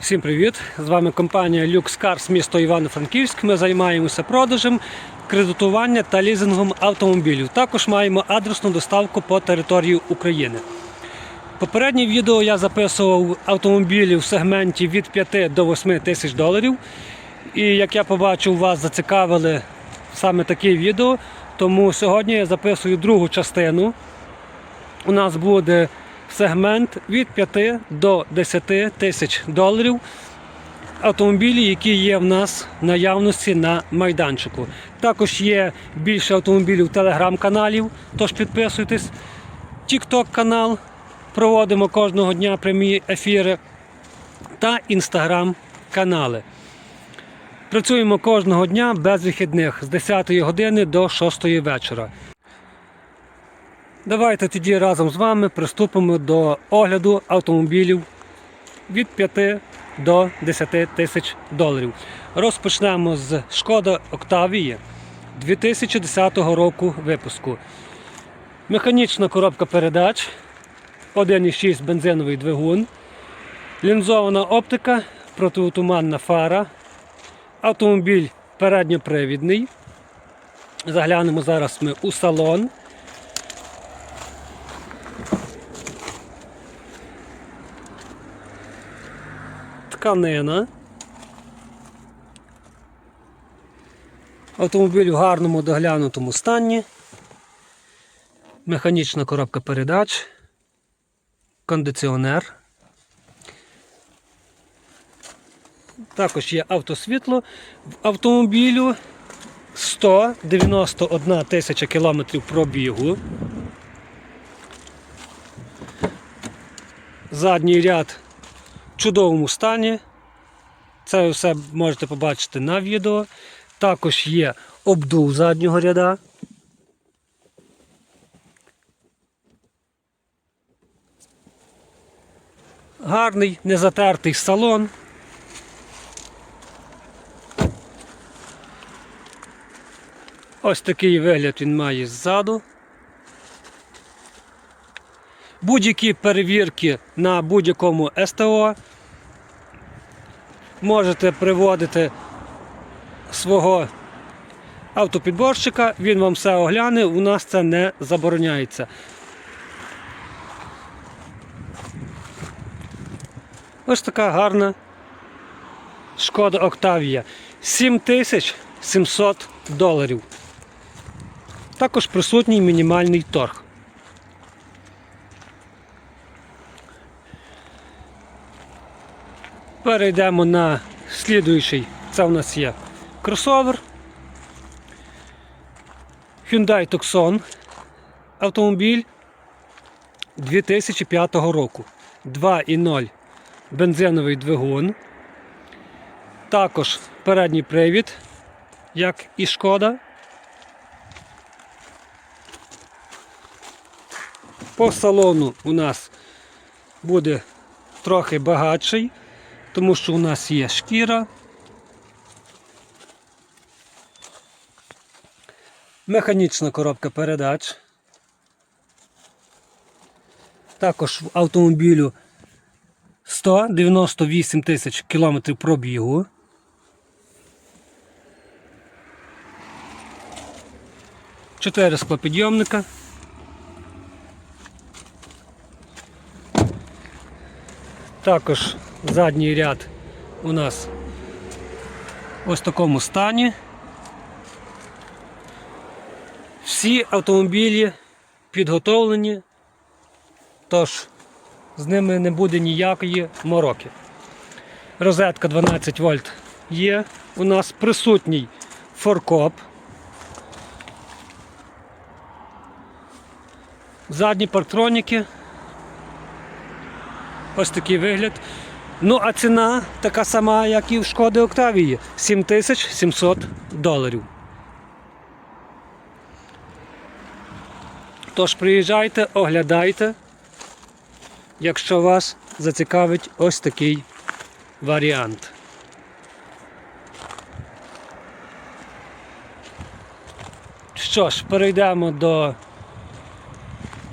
Всім привіт! З вами компанія Lux Cars місто Івано-Франківськ. Ми займаємося продажем, кредитуванням та лізингом автомобілів. Також маємо адресну доставку по території України. Попереднє відео я записував автомобілі в сегменті від 5 до 8 тисяч доларів. І як я побачив, вас зацікавили саме такі відео. Тому сьогодні я записую другу частину. У нас буде сегмент від 5 до 10 тисяч доларів. Автомобілі, які є в нас наявності на майданчику. Також є більше автомобілів телеграм-каналів, тож підписуйтесь. Тікток канал. Проводимо кожного дня прямі ефіри та інстаграм канали. Працюємо кожного дня без вихідних з 10 години до 6 вечора. Давайте тоді разом з вами приступимо до огляду автомобілів від 5 до 10 тисяч доларів. Розпочнемо з Шкода Октавії 2010 року випуску. Механічна коробка передач, 1,6 бензиновий двигун, лінзована оптика, протиотуманна фара, автомобіль передньопривідний. Заглянемо зараз ми у салон. Тканина. Автомобіль в гарному доглянутому стані. Механічна коробка передач, кондиціонер. Також є автосвітло. В автомобілю 191 тисяча кілометрів пробігу. Задній ряд чудовому стані. Це все можете побачити на відео. Також є обдув заднього ряда. Гарний, незатертий салон. Ось такий вигляд він має ззаду. Будь-які перевірки на будь-якому СТО можете приводити свого автопідборщика, він вам все огляне, у нас це не забороняється. Ось така гарна шкода Октавія. 7700 доларів. Також присутній мінімальний торг. Перейдемо на слідуючий. Це у нас є кросовер. Hyundai Tucson. Автомобіль 2005 року. 2,0 бензиновий двигун. Також передній привід, як і шкода. По салону у нас буде трохи багатший тому що у нас є шкіра. Механічна коробка передач. Також в автомобілю 198 тисяч кілометрів пробігу. Чотири склопідйомника. Також задній ряд у нас ось такому стані. Всі автомобілі підготовлені, тож з ними не буде ніякої мороки. Розетка 12 вольт є. У нас присутній форкоп. Задні парктроніки. Ось такий вигляд. Ну, а ціна така сама, як і в Шкоди Октавії 7700 доларів. Тож приїжджайте, оглядайте, якщо вас зацікавить ось такий варіант. Що ж, перейдемо до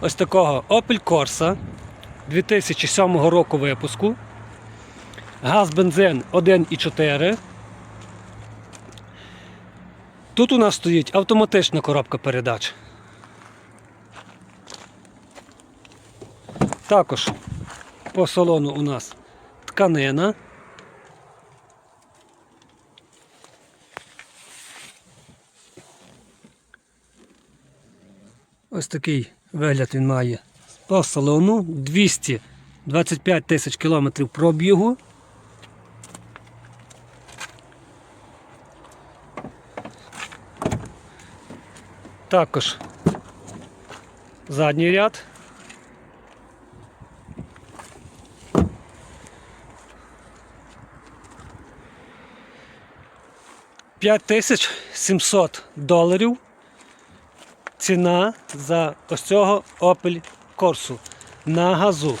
ось такого Opel Corsa 2007 року випуску. Газ бензин 1,4. Тут у нас стоїть автоматична коробка передач. Також по салону у нас тканина. Ось такий вигляд він має по салону. 225 тисяч кілометрів пробігу. Також задній ряд. П'ять тисяч 700 доларів ціна за ось цього Opel Corsa на газу.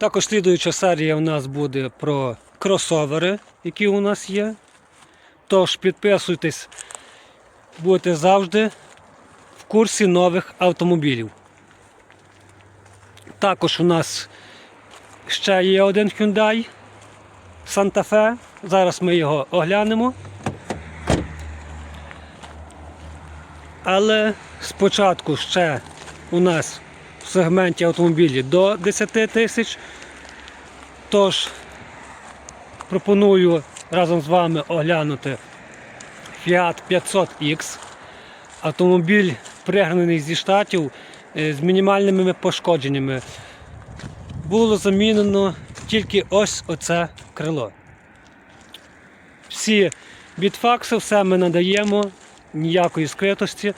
Також слідуюча серія у нас буде про кросовери, які у нас є. Тож підписуйтесь, будете завжди в курсі нових автомобілів. Також у нас ще є один Hyundai Santa Fe. Зараз ми його оглянемо. Але спочатку ще у нас сегменті автомобілі до 10 тисяч. Тож пропоную разом з вами оглянути Fiat 500X. Автомобіль пригнаний зі штатів е, з мінімальними пошкодженнями. Було замінено тільки ось оце крило. Всі бітфакси, все ми надаємо, ніякої скритості.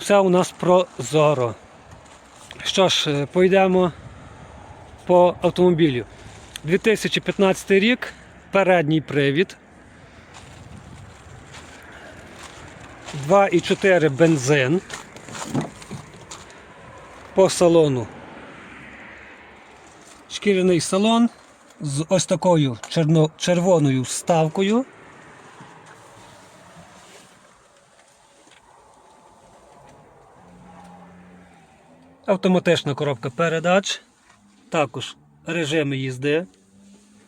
Все у нас прозоро. Що ж, е, пойдемо по автомобілю. 2015 рік, передній привід. 2,4 бензин. По салону. Шкіряний салон з ось такою черно- червоною вставкою. Автоматична коробка передач. Також режими їзди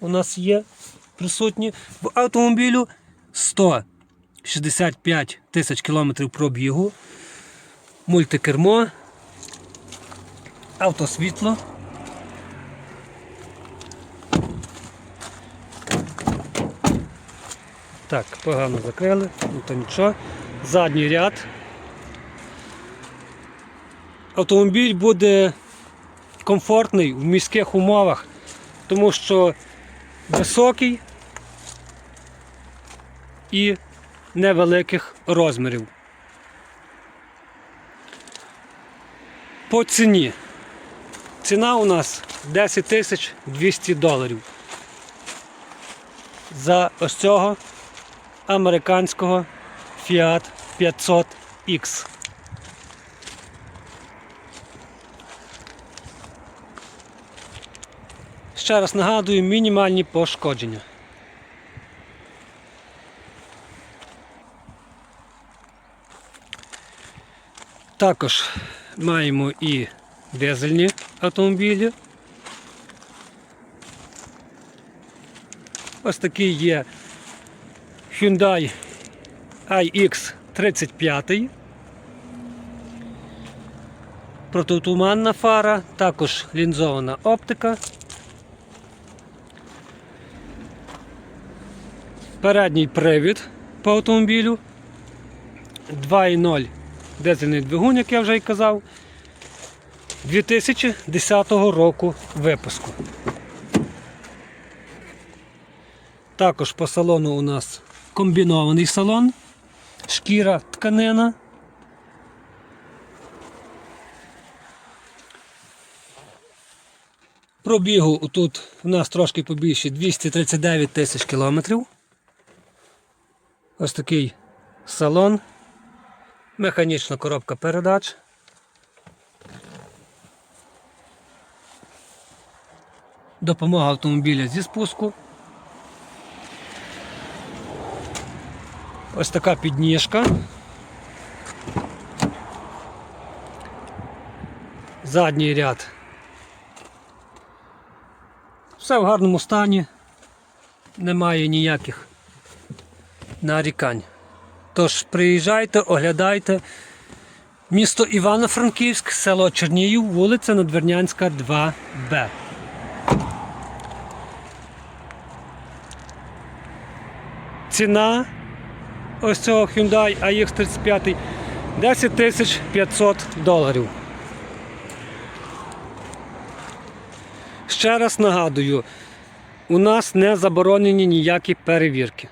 у нас є присутні. В автомобілю 165 тисяч кілометрів пробігу, мультикермо, автосвітло. Так, погано закрили, ну то нічого. Задній ряд. Автомобіль буде комфортний в міських умовах, тому що високий і невеликих розмірів. По ціні. Ціна у нас 10 тисяч 200 доларів. За ось цього американського Fiat 500X. Ще раз нагадую, мінімальні пошкодження. Також маємо і дизельні автомобілі. Ось такий є Hyundai iX35. Протитуманна фара, також лінзована оптика. Передній привід по автомобілю. 2.0 дизельний двигун, як я вже й казав. 2010 року випуску. Також по салону у нас комбінований салон, шкіра тканина. Пробігу тут у нас трошки побільше 239 тисяч кілометрів. Ось такий салон, механічна коробка передач. Допомога автомобіля зі спуску. Ось така підніжка. задній ряд. Все в гарному стані, немає ніяких нарікань. Тож приїжджайте, оглядайте. Місто Івано-Франківськ, село Чернігів, вулиця Надвірнянська, 2Б. Ціна ось цього Hyundai AX35 10 тисяч 500 доларів. Ще раз нагадую, у нас не заборонені ніякі перевірки.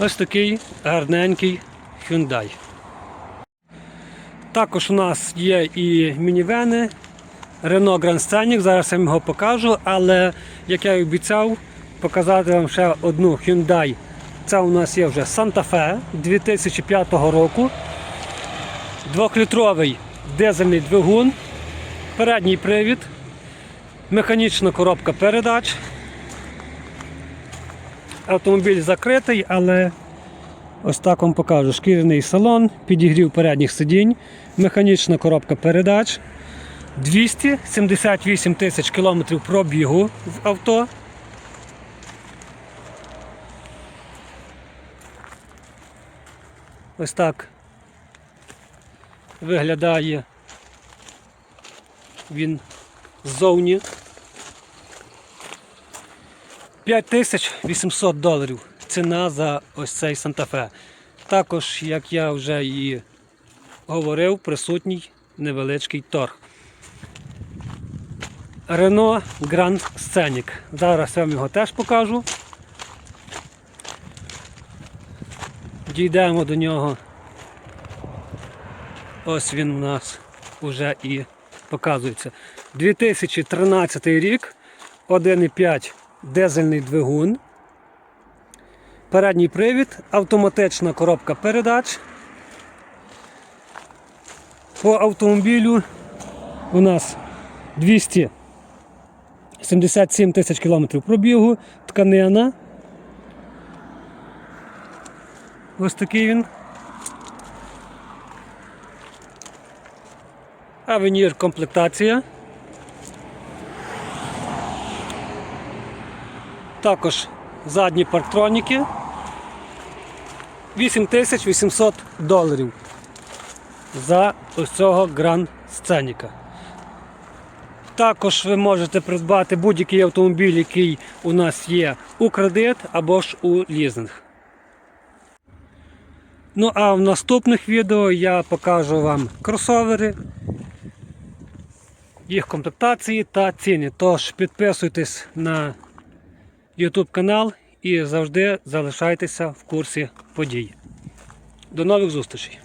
Ось такий гарненький Hyundai. Також у нас є і мінівени Renault Grand Scenic, зараз я вам його покажу, але як я і обіцяв, показати вам ще одну Hyundai. Це у нас є вже Santa Fe 2005 року. Двохлітровий дизельний двигун, передній привід, механічна коробка передач. Автомобіль закритий, але ось так вам покажу. Шкіряний салон, підігрів передніх сидінь, механічна коробка передач. 278 тисяч кілометрів пробігу в авто. Ось так виглядає він ззовні. 5800 доларів ціна за ось цей Санта-Фе. Також, як я вже і говорив, присутній невеличкий торг. Renault Grand Scenic. Зараз я вам його теж покажу. Дійдемо до нього. Ось він у нас вже і показується. 2013 рік, 1,5 дизельний двигун. Передній привід, автоматична коробка передач. По автомобілю у нас 277 тисяч кілометрів пробігу, тканина. Ось такий він. Авенір комплектація. Також задні парктроніки. 8800 доларів за ось цього Гранд Сценіка. Також ви можете придбати будь-який автомобіль, який у нас є у кредит або ж у лізинг. Ну а в наступних відео я покажу вам кросовери, їх комплектації та ціни. Тож підписуйтесь на YouTube канал і завжди залишайтеся в курсі подій. До нових зустрічей!